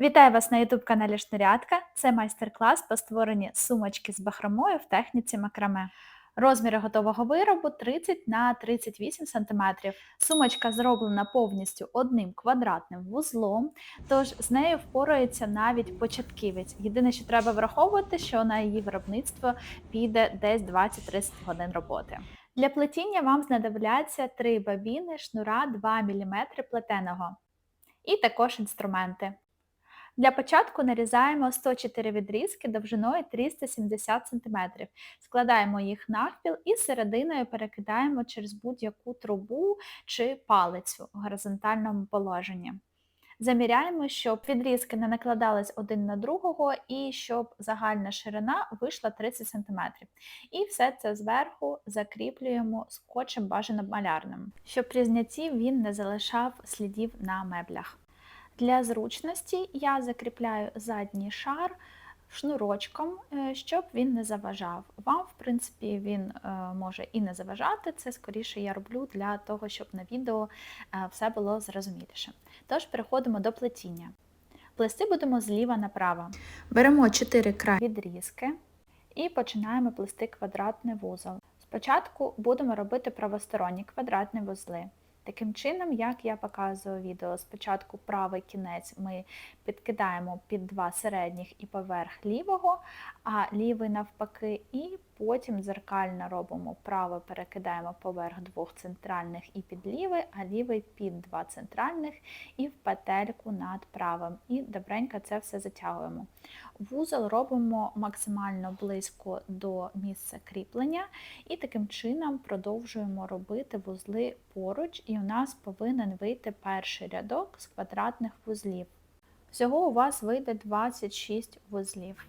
Вітаю вас на YouTube каналі Шнурятка. Це майстер-клас по створенні сумочки з бахромою в техніці макраме. Розміри готового виробу 30 на 38 см. Сумочка зроблена повністю одним квадратним вузлом, тож з нею впорається навіть початківець. Єдине, що треба враховувати, що на її виробництво піде десь 20-30 годин роботи. Для плетіння вам знадобляться три бабіни шнура 2 мм плетеного і також інструменти. Для початку нарізаємо 104 відрізки довжиною 370 см. Складаємо їх навпіл і серединою перекидаємо через будь-яку трубу чи палицю в горизонтальному положенні. Заміряємо, щоб відрізки не накладались один на другого і щоб загальна ширина вийшла 30 см. І все це зверху закріплюємо скотчем бажано малярним, щоб при знятті він не залишав слідів на меблях. Для зручності я закріпляю задній шар шнурочком, е, щоб він не заважав. Вам, в принципі, він е, може і не заважати, це скоріше я роблю для того, щоб на відео е, все було зрозуміліше. Тож переходимо до плетіння. Плести будемо зліва направо. Беремо 4 краї відрізки і починаємо плести квадратний вузол. Спочатку будемо робити правосторонні квадратні вузли. Таким чином, як я показую відео, спочатку правий кінець ми підкидаємо під два середніх і поверх лівого, а лівий навпаки, і потім дзеркально робимо правий перекидаємо поверх двох центральних і під лівий, а лівий під два центральних і в петельку над правим. І добренько це все затягуємо. Вузол робимо максимально близько до місця кріплення, і таким чином продовжуємо робити вузли поруч, і у нас повинен вийти перший рядок з квадратних вузлів. Всього у вас вийде 26 вузлів.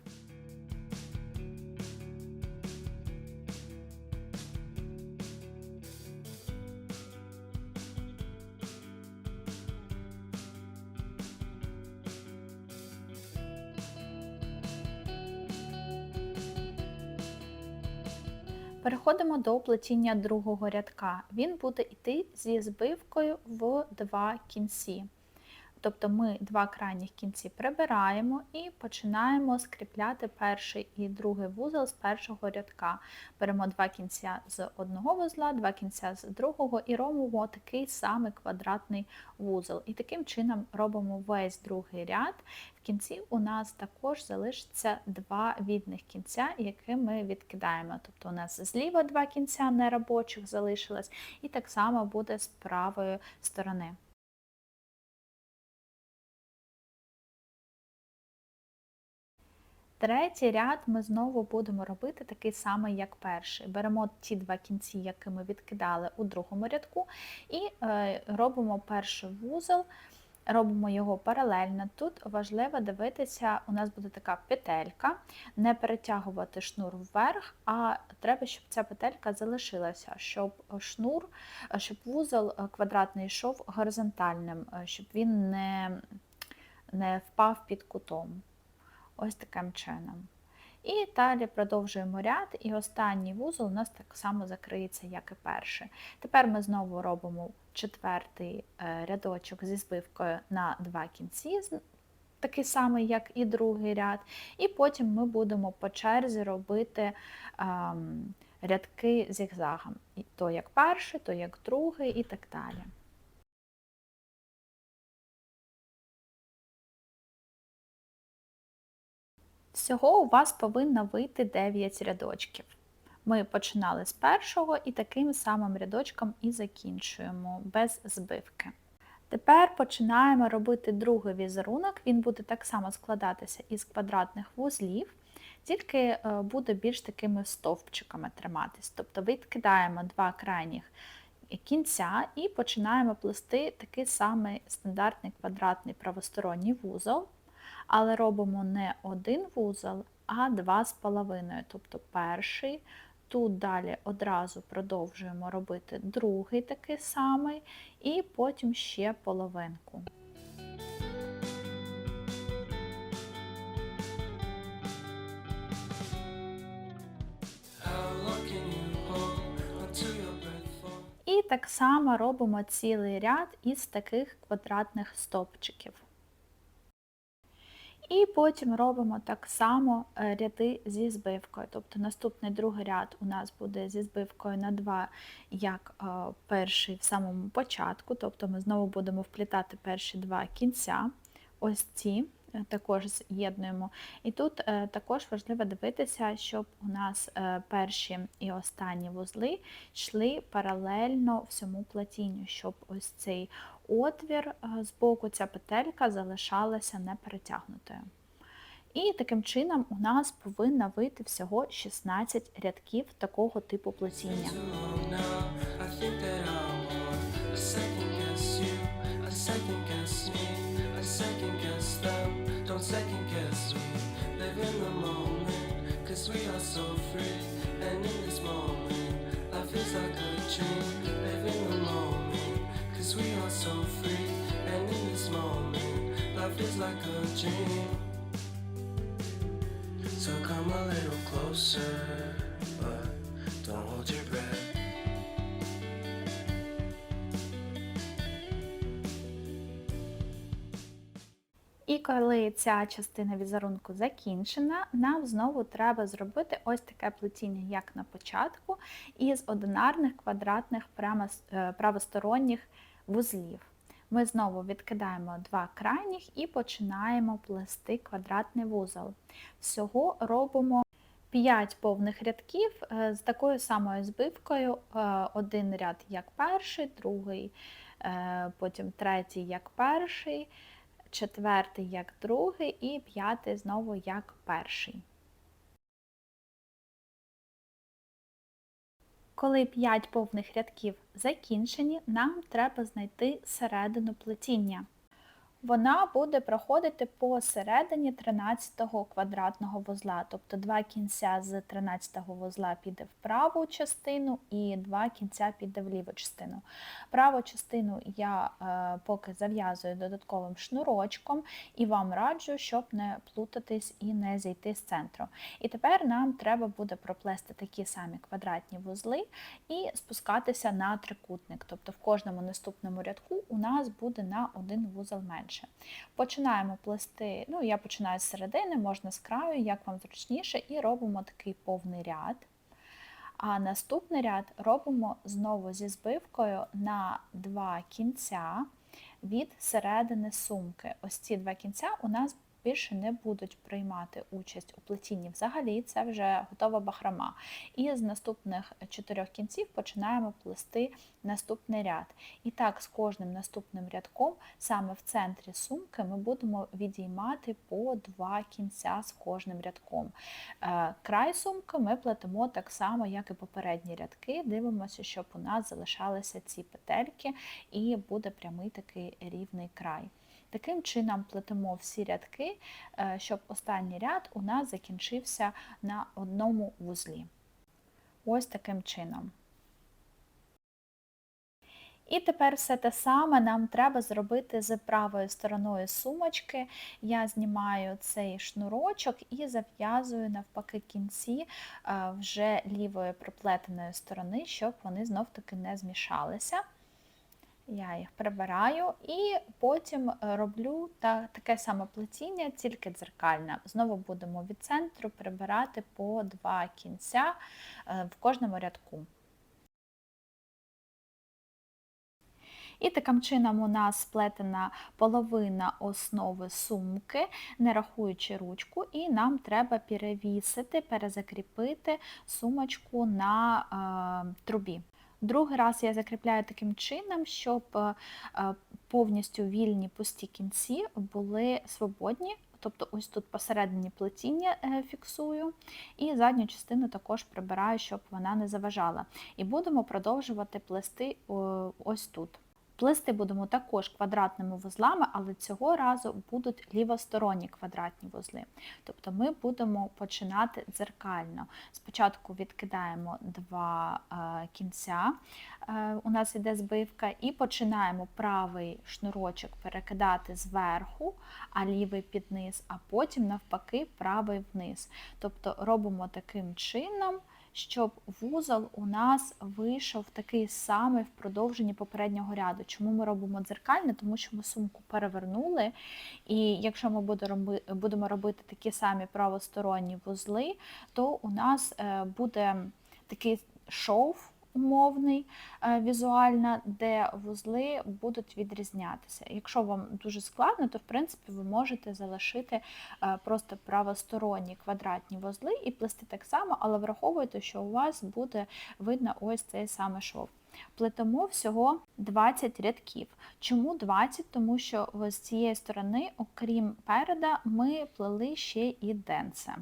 Переходимо до плетіння другого рядка. Він буде йти зі збивкою в два кінці. Тобто ми два крайніх кінці прибираємо і починаємо скріпляти перший і другий вузол з першого рядка. Беремо два кінця з одного вузла, два кінця з другого і робимо такий самий квадратний вузол. І таким чином робимо весь другий ряд. В кінці у нас також залишиться два відних кінця, які ми відкидаємо. Тобто у нас зліва два кінця неробочих залишилось, і так само буде з правої сторони. Третій ряд ми знову будемо робити такий самий, як перший. Беремо ті два кінці, які ми відкидали у другому рядку, і е, робимо перший вузол, робимо його паралельно. Тут важливо дивитися, у нас буде така петелька, не перетягувати шнур вверх, а треба, щоб ця петелька залишилася, щоб шнур, щоб вузол квадратний йшов горизонтальним, щоб він не, не впав під кутом. Ось таким чином. І далі продовжуємо ряд, і останній вузол у нас так само закриється, як і перший. Тепер ми знову робимо четвертий е, рядочок зі збивкою на два кінці, такий самий, як і другий ряд. І потім ми будемо по черзі робити ем, рядки зігзагом. То як перший, то як другий, і так далі. Всього у вас повинно вийти 9 рядочків. Ми починали з першого і таким самим рядочком і закінчуємо без збивки. Тепер починаємо робити другий візерунок, він буде так само складатися із квадратних вузлів, тільки е, буде більш такими стовпчиками триматись. Тобто відкидаємо два крайніх кінця і починаємо плести такий самий стандартний квадратний правосторонній вузол але робимо не один вузол, а два з половиною. Тобто перший, тут далі одразу продовжуємо робити другий такий самий, і потім ще половинку. І так само робимо цілий ряд із таких квадратних стопчиків. І потім робимо так само е, ряди зі збивкою. Тобто наступний другий ряд у нас буде зі збивкою на 2, як е, перший в самому початку. Тобто ми знову будемо вплітати перші два кінця. Ось ці е, також з'єднуємо. І тут також важливо дивитися, щоб у нас перші і останні вузли йшли паралельно всьому платінню, щоб ось цей отвір е, з боку, ця петелька залишалася не перетягнутою. І таким чином у нас повинна вийти всього 16 рядків такого типу плетіння. And in this moment, life is like a dream. Cause we are so free. And in this moment, life is like a dream. So come a little closer, but don't hold your breath. І коли ця частина візерунку закінчена, нам знову треба зробити ось таке плетіння, як на початку, із одинарних квадратних прямо- е, правосторонніх вузлів. Ми знову відкидаємо два крайніх і починаємо плести квадратний вузол. Всього робимо 5 повних рядків е, з такою самою збивкою. е, Один ряд як перший, другий, е, потім третій як перший, четвертий як другий і п'ятий знову як перший. Коли 5 повних рядків закінчені, нам треба знайти середину плетіння. Вона буде проходити посередині 13-го квадратного вузла, тобто два кінця з 13-го вузла піде в праву частину і два кінця піде в ліву частину. Праву частину я е, поки зав'язую додатковим шнурочком і вам раджу, щоб не плутатись і не зійти з центру. І тепер нам треба буде проплести такі самі квадратні вузли і спускатися на трикутник. Тобто в кожному наступному рядку у нас буде на один вузол менше. Починаємо плести, ну я починаю з середини, можна з краю, як вам зручніше, і робимо такий повний ряд. А наступний ряд робимо знову зі збивкою на два кінця від середини сумки. Ось ці два кінця у нас більше не будуть приймати участь у плетінні. Взагалі це вже готова бахрома. І з наступних чотирьох кінців починаємо плести наступний ряд. І так, з кожним наступним рядком, саме в центрі сумки, ми будемо відіймати по два кінця з кожним рядком. Е, Край сумки ми плетемо так само, як і попередні рядки. Дивимося, щоб у нас залишалися ці петельки і буде прямий такий рівний край. Таким чином плетемо всі рядки, е, щоб останній ряд у нас закінчився на одному вузлі. Ось таким чином. І тепер все те саме нам треба зробити з правою стороною сумочки. Я знімаю цей шнурочок і зав'язую навпаки кінці е, вже лівої проплетеної сторони, щоб вони знов-таки не змішалися. Я їх прибираю і потім е, роблю та, таке саме плетіння, тільки дзеркальне. Знову будемо від центру прибирати по два кінця е, в кожному рядку. І таким чином у нас сплетена половина основи сумки, не рахуючи ручку, і нам треба перевісити, перезакріпити сумочку на е, трубі. Другий раз я закріпляю таким чином, щоб е, е, повністю вільні пусті кінці були свободні. Тобто ось тут посередині плетіння е, фіксую, і задню частину також прибираю, щоб вона не заважала. І будемо продовжувати плести ось тут. Плести будемо також квадратними вузлами, але цього разу будуть лівосторонні квадратні вузли. Тобто ми будемо починати дзеркально. Спочатку відкидаємо два е, кінця, е, у нас йде збивка, і починаємо правий шнурочок перекидати зверху, а лівий під низ, а потім навпаки правий вниз. Тобто робимо таким чином, щоб вузол у нас вийшов такий самий в продовженні попереднього ряду. Чому ми робимо дзеркальне? Тому що ми сумку перевернули, і якщо ми будемо робити такі самі правосторонні вузли, то у нас е, буде такий шов умовний е, візуально, де вузли будуть відрізнятися. Якщо вам дуже складно, то в принципі ви можете залишити е, просто правосторонні квадратні вузли і плести так само, але враховуйте, що у вас буде видно ось цей саме шов. Плетемо всього 20 рядків. Чому 20? Тому що з цієї сторони, окрім переда, ми плели ще і денце.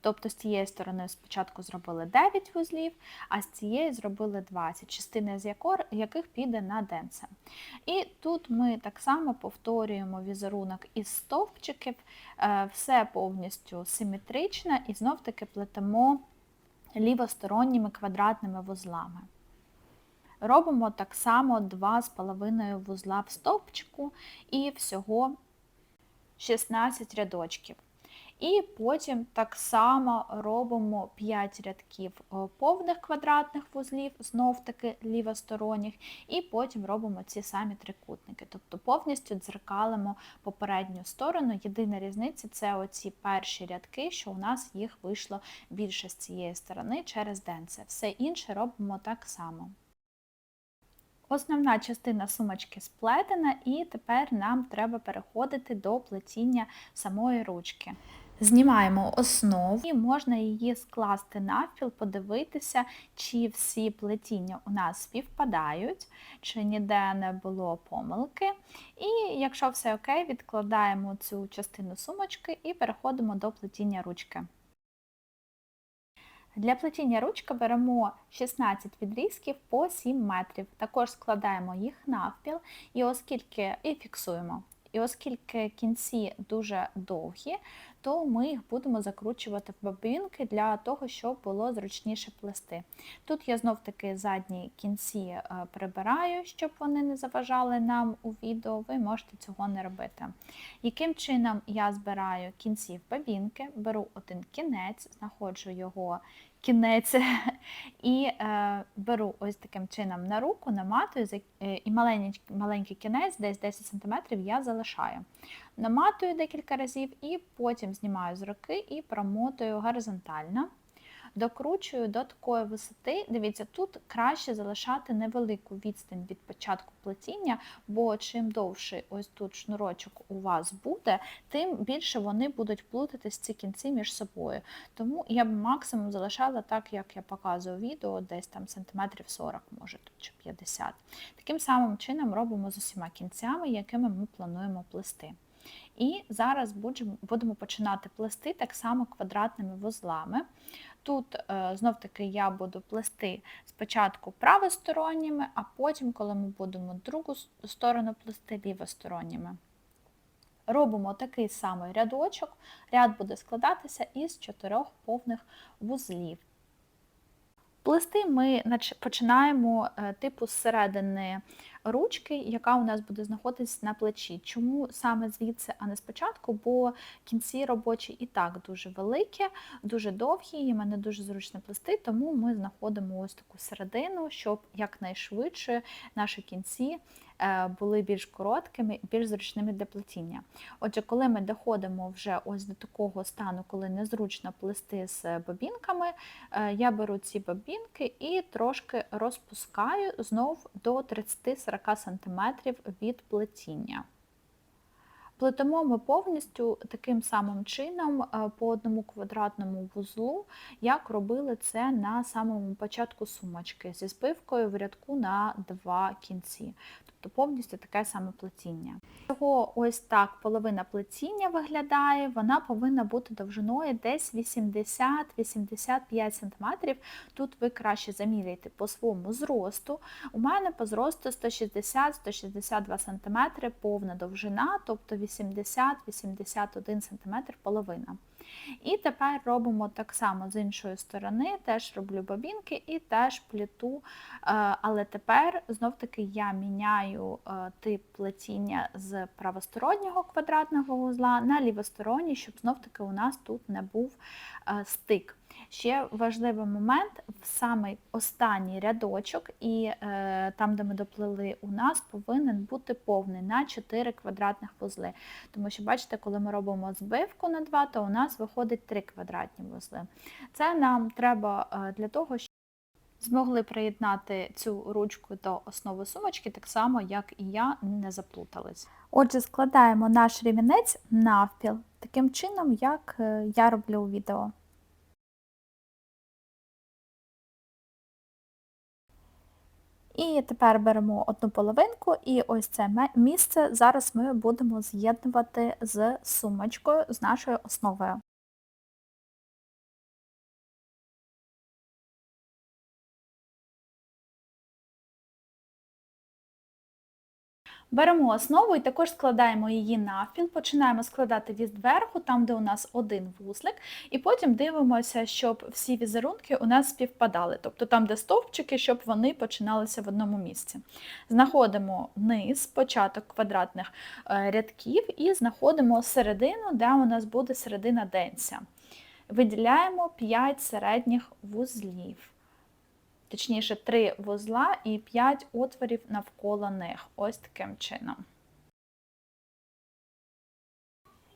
Тобто з цієї сторони спочатку зробили 9 вузлів, а з цієї зробили 20, частина з яких піде на денце. І тут ми так само повторюємо візерунок із стовпчиків, е, все повністю симетрично і знов-таки плетемо лівосторонніми квадратними вузлами. Робимо так само 2,5 вузла в стовпчику і всього 16 рядочків. І потім так само робимо 5 рядків е, повних квадратних вузлів, знов таки лівосторонніх, і потім робимо ці самі трикутники. Тобто повністю дзеркалимо попередню сторону. Єдина різниця це оці перші рядки, що у нас їх вийшло більше з цієї сторони через денце. Все інше робимо так само. Основна частина сумочки сплетена, і тепер нам треба переходити до плетіння самої ручки. Знімаємо основу і можна її скласти навпіл, подивитися, чи всі плетіння у нас співпадають, чи ніде не було помилки. І якщо все окей, відкладаємо цю частину сумочки і переходимо до плетіння ручки. Для плетіння ручки беремо 16 відрізків по 7 метрів. Також складаємо їх навпіл і оскільки і фіксуємо. І оскільки кінці дуже довгі, то ми їх будемо закручувати в бобінки для того, щоб було зручніше плести. Тут я знов таки задні кінці е, прибираю, щоб вони не заважали нам у відео, ви можете цього не робити. Яким чином я збираю кінці в бобінки, беру один кінець, знаходжу його кінець і е, беру ось таким чином на руку, наматую е, і маленький, маленький кінець, десь 10 см, я залишаю. Наматую декілька разів і потім знімаю з руки і промотую горизонтально. Докручую до такої висоти. Дивіться, тут краще залишати невелику відстань від початку плетіння, бо чим довший ось тут шнурочок у вас буде, тим більше вони будуть плутатись ці кінці між собою. Тому я б максимум залишала так, як я показую відео, десь там сантиметрів 40, може тут чи 50. Таким самим чином робимо з усіма кінцями, якими ми плануємо плести. І зараз будемо починати плести так само квадратними вузлами. Тут е, знов таки я буду плести спочатку правосторонніми, а потім, коли ми будемо другу сторону плести лівосторонніми. Робимо такий самий рядочок. Ряд буде складатися із чотирьох повних вузлів. Плести ми починаємо е, типу з середини ручки, яка у нас буде знаходитись на плечі. Чому саме звідси, а не спочатку? Бо кінці робочі і так дуже великі, дуже довгі, і мене дуже зручно плести, тому ми знаходимо ось таку середину, щоб якнайшвидше наші кінці були більш короткими, більш зручними для плетіння. Отже, коли ми доходимо вже ось до такого стану, коли незручно плести з бобінками, е, я беру ці бобінки і трошки розпускаю знов до 30-40 см від плетіння. Плетемо ми повністю таким самим чином е, по одному квадратному вузлу, як робили це на самому початку сумочки зі збивкою в рядку на два кінці. Тобто повністю таке саме плетіння. Його ось так половина плетіння виглядає, вона повинна бути довжиною десь 80-85 см. Тут ви краще заміряєте по своєму зросту. У мене по зросту 160-162 см повна довжина, тобто 80-81 см половина. І тепер робимо так само з іншої сторони, теж роблю бобінки і теж пліту, е, але тепер знов-таки я міняю е, тип плетіння з правостороннього квадратного вузла на лівосторонній, щоб знов-таки у нас тут не був е, стик. Ще важливий момент в самий останній рядочок, і е, там, де ми доплили, у нас повинен бути повний на 4 квадратних вузли. Тому що, бачите, коли ми робимо збивку на 2, то у нас виходить 3 квадратні вузли. Це нам треба е, для того, щоб змогли приєднати цю ручку до основи сумочки, так само, як і я, не заплутались. Отже, складаємо наш рівінець навпіл, таким чином, як е, я роблю у відео. І тепер беремо одну половинку, і ось це місце зараз ми будемо з'єднувати з сумочкою, з нашою основою. Беремо основу і також складаємо її навпіл, починаємо складати від верху, там, де у нас один вузлик, і потім дивимося, щоб всі візерунки у нас співпадали, тобто там, де стовпчики, щоб вони починалися в одному місці. Знаходимо низ, початок квадратних е, рядків і знаходимо середину, де у нас буде середина денця. Виділяємо 5 середніх вузлів точніше 3 вузла і 5 отворів навколо них. Ось таким чином.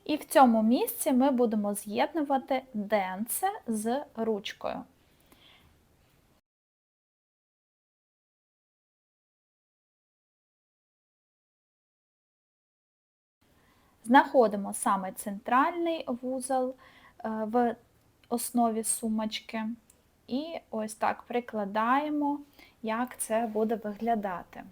І в цьому місці ми будемо з'єднувати денце з ручкою. Знаходимо саме центральний вузол е, в основі сумочки. І ось так прикладаємо, як це буде виглядати.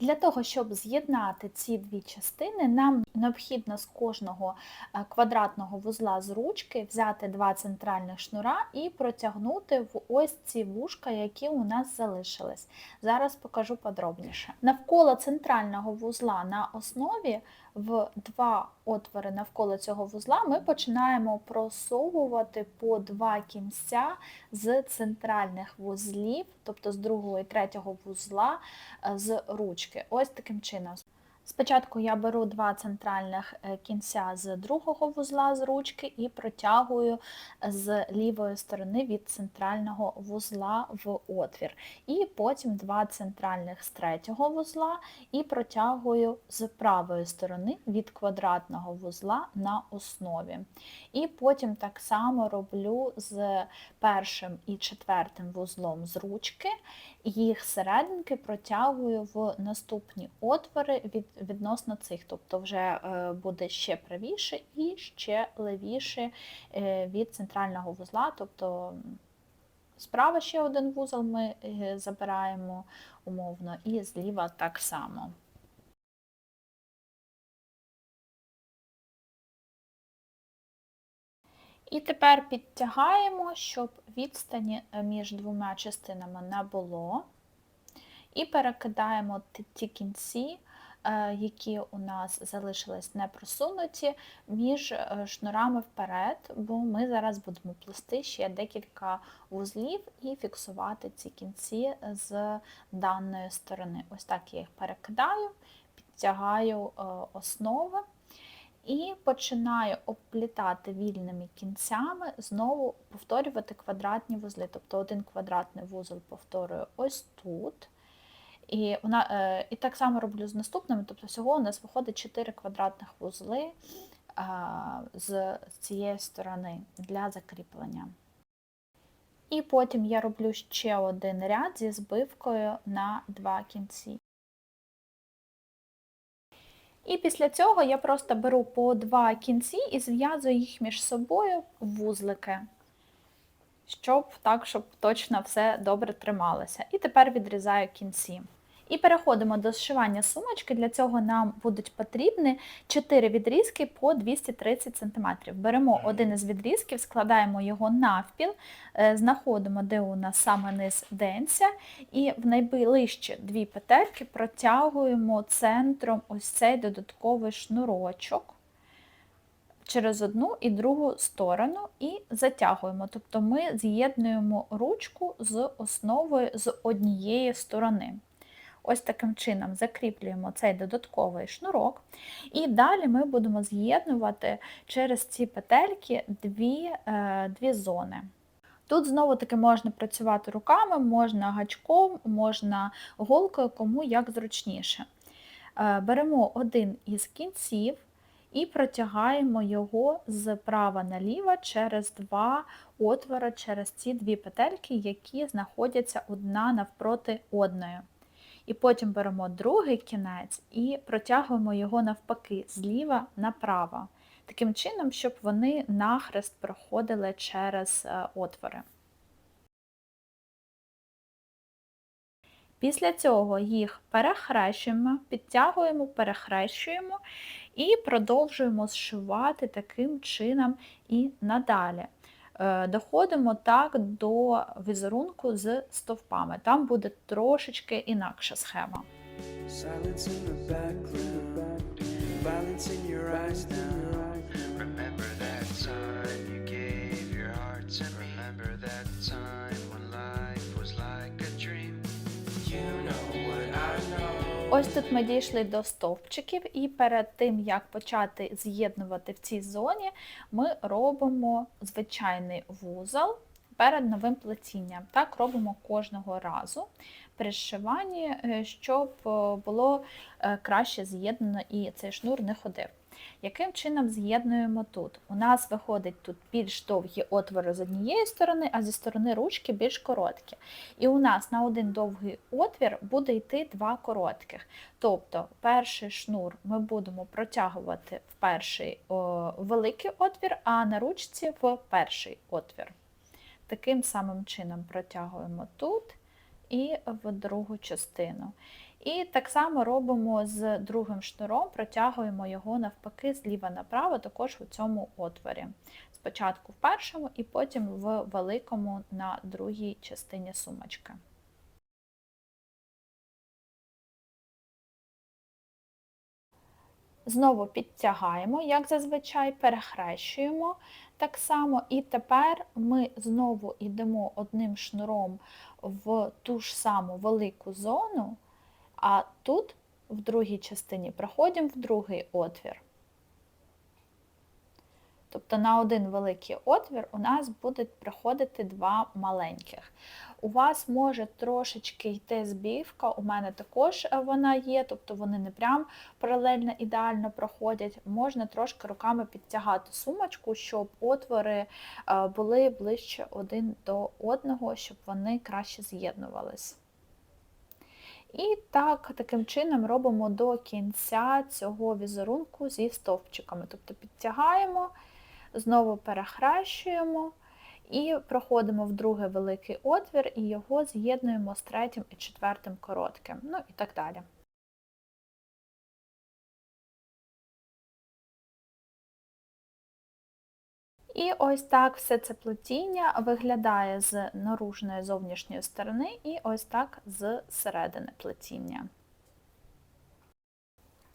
Для того, щоб з'єднати ці дві частини, нам необхідно з кожного е, квадратного вузла з ручки взяти два центральних шнура і протягнути в ось ці вушка, які у нас залишились. Зараз покажу подробніше. Навколо центрального вузла на основі в два отвори навколо цього вузла ми починаємо просовувати по два кінця з центральних вузлів, тобто з другого і третього вузла е, з ручки. Ось таким чином. Спочатку я беру два центральних е, кінця з другого вузла з ручки і протягую з лівої сторони від центрального вузла в отвір. І потім два центральних з третього вузла і протягую з правої сторони від квадратного вузла на основі. І потім так само роблю з першим і четвертим вузлом з ручки, їх серединки протягую в наступні отвори від, відносно цих, тобто вже е, буде ще правіше і ще левіше е, від центрального вузла, тобто справа ще один вузол ми е, забираємо умовно, і зліва так само. І тепер підтягаємо, щоб відстані е, між двома частинами не було. І перекидаємо ті- кінці, е, які у нас залишились не просунуті, між е, шнурами вперед, бо ми зараз будемо плести ще декілька вузлів і фіксувати ці кінці з даної сторони. Ось так я їх перекидаю, підтягаю основи. І починаю обплітати вільними кінцями, знову повторювати квадратні вузли. Тобто один квадратний вузол повторюю ось тут. І, вона, е, і так само роблю з наступними, тобто всього у нас виходить 4 квадратних вузли а, з цієї сторони для закріплення. І потім я роблю ще один ряд зі збивкою на два кінці. І після цього я просто беру по два кінці і зв'язую їх між собою в вузлики, щоб так, щоб точно все добре трималося. І тепер відрізаю кінці. І переходимо до зшивання сумочки. Для цього нам будуть потрібні 4 відрізки по 230 см. Беремо один із відрізків, складаємо його навпіл, е, знаходимо, де у нас саме низ денця, і в найближчі дві петельки протягуємо центром ось цей додатковий шнурочок через одну і другу сторону і затягуємо. Тобто ми з'єднуємо ручку з основою з однієї сторони. Ось таким чином закріплюємо цей додатковий шнурок, і далі ми будемо з'єднувати через ці петельки дві, е, дві зони. Тут знову таки можна працювати руками, можна гачком, можна голкою, кому як зручніше. Е, Беремо один із кінців і протягаємо його з права наліво через два отвори, через ці дві петельки, які знаходяться одна навпроти одної. І потім беремо другий кінець і протягуємо його навпаки, зліва направо. Таким чином, щоб вони нахрест проходили через е, отвори. Після цього їх перехрещуємо, підтягуємо, перехрещуємо і продовжуємо зшивати таким чином і надалі. Е, Доходимо так до візерунку з стовпами. Там буде трошечки інакша схема. Remember that time you gave your heart to me. Ось тут ми дійшли до стовпчиків, і перед тим, як почати з'єднувати в цій зоні, ми робимо звичайний вузол перед новим плетінням. Так робимо кожного разу при зшиванні, е, щоб е, було е, краще з'єднано і цей шнур не ходив. Яким чином з'єднуємо тут? У нас виходить тут більш довгі отвори з однієї сторони, а зі сторони ручки більш короткі. І у нас на один довгий отвір буде йти два коротких. Тобто перший шнур ми будемо протягувати в перший о, великий отвір, а на ручці в перший отвір. Таким самим чином протягуємо тут і в другу частину. І так само робимо з другим шнуром, протягуємо його навпаки зліва направо, також у цьому отворі. Спочатку в першому і потім в великому на другій частині сумочки. Знову підтягаємо, як зазвичай, перехрещуємо так само, і тепер ми знову йдемо одним шнуром в ту ж саму велику зону, а тут, в другій частині, проходимо в другий отвір. Тобто на один великий отвір у нас будуть проходити два маленьких. У вас може трошечки йти збівка, у мене також е, вона є, тобто вони не прям паралельно ідеально проходять. Можна трошки руками підтягати сумочку, щоб отвори е, були ближче один до одного, щоб вони краще з'єднувались. І так, таким чином робимо до кінця цього візерунку зі стовпчиками. Тобто підтягаємо, знову перехрещуємо і проходимо в другий великий отвір і його з'єднуємо з третім і четвертим коротким. Ну і так далі. І ось так все це плетіння виглядає з наружної зовнішньої сторони і ось так з середини плетіння.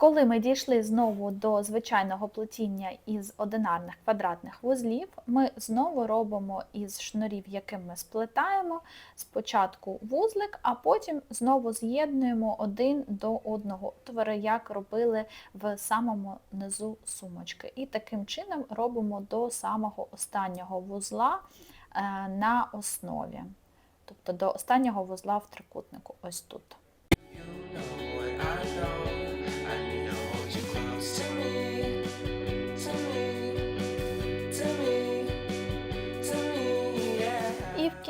Коли ми дійшли знову до звичайного плетіння із одинарних квадратних вузлів, ми знову робимо із шнурів, яким ми сплетаємо, спочатку вузлик, а потім знову з'єднуємо один до одного, твори, як робили в самому низу сумочки. І таким чином робимо до самого останнього вузла е, на основі, тобто до останнього вузла в трикутнику, ось тут. You know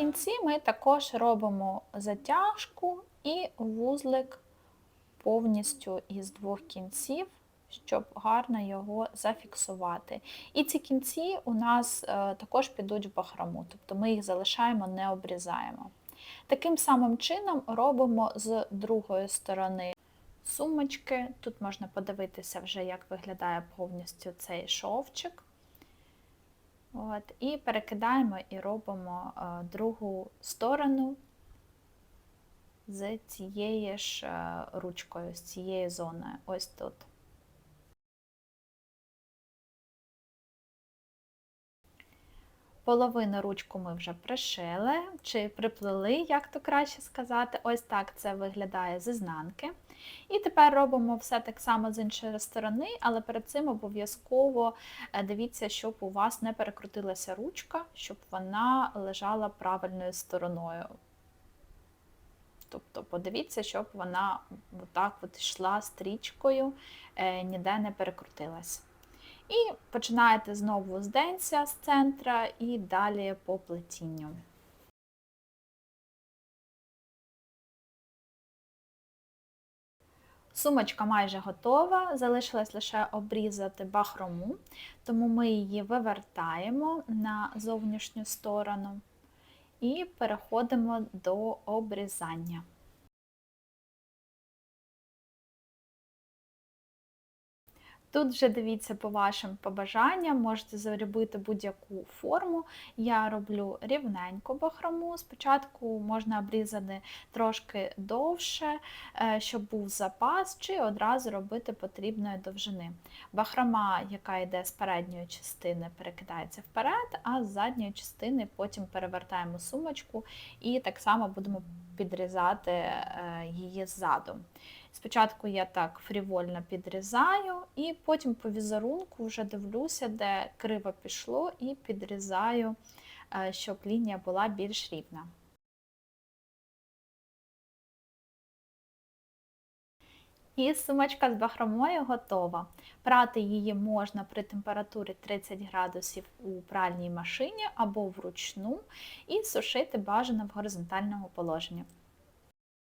кінці ми також робимо затяжку і вузлик повністю із двох кінців, щоб гарно його зафіксувати. І ці кінці у нас е, також підуть в бахрому, тобто ми їх залишаємо, не обрізаємо. Таким самим чином робимо з другої сторони сумочки. Тут можна подивитися вже, як виглядає повністю цей шовчик. От, і перекидаємо і робимо е, другу сторону з цією ж е, ручкою, з цією зоною. Ось тут. Половину ручку ми вже пришили чи приплели, як то краще сказати. Ось так це виглядає з ізнанки. І тепер робимо все так само з іншої сторони, але перед цим обов'язково е, дивіться, щоб у вас не перекрутилася ручка, щоб вона лежала правильною стороною. Тобто подивіться, щоб вона отак от йшла стрічкою, е, ніде не перекрутилась. І починаєте знову з денця з центра і далі по плетінню. Сумочка майже готова, залишилось лише обрізати бахрому, тому ми її вивертаємо на зовнішню сторону і переходимо до обрізання. Тут вже дивіться по вашим побажанням, можете зробити будь-яку форму. Я роблю рівненько бахрому. Спочатку можна обрізати трошки довше, е, щоб був запас, чи одразу робити потрібної довжини. Бахрома, яка йде з передньої частини, перекидається вперед, а з задньої частини потім перевертаємо сумочку і так само будемо підрізати е, її ззаду. Спочатку я так фрівольно підрізаю, і потім по візерунку вже дивлюся, де криво пішло, і підрізаю, е, щоб лінія була більш рівна. І сумочка з бахромою готова. Прати її можна при температурі 30 градусів у пральній машині або вручну, і сушити бажано в горизонтальному положенні.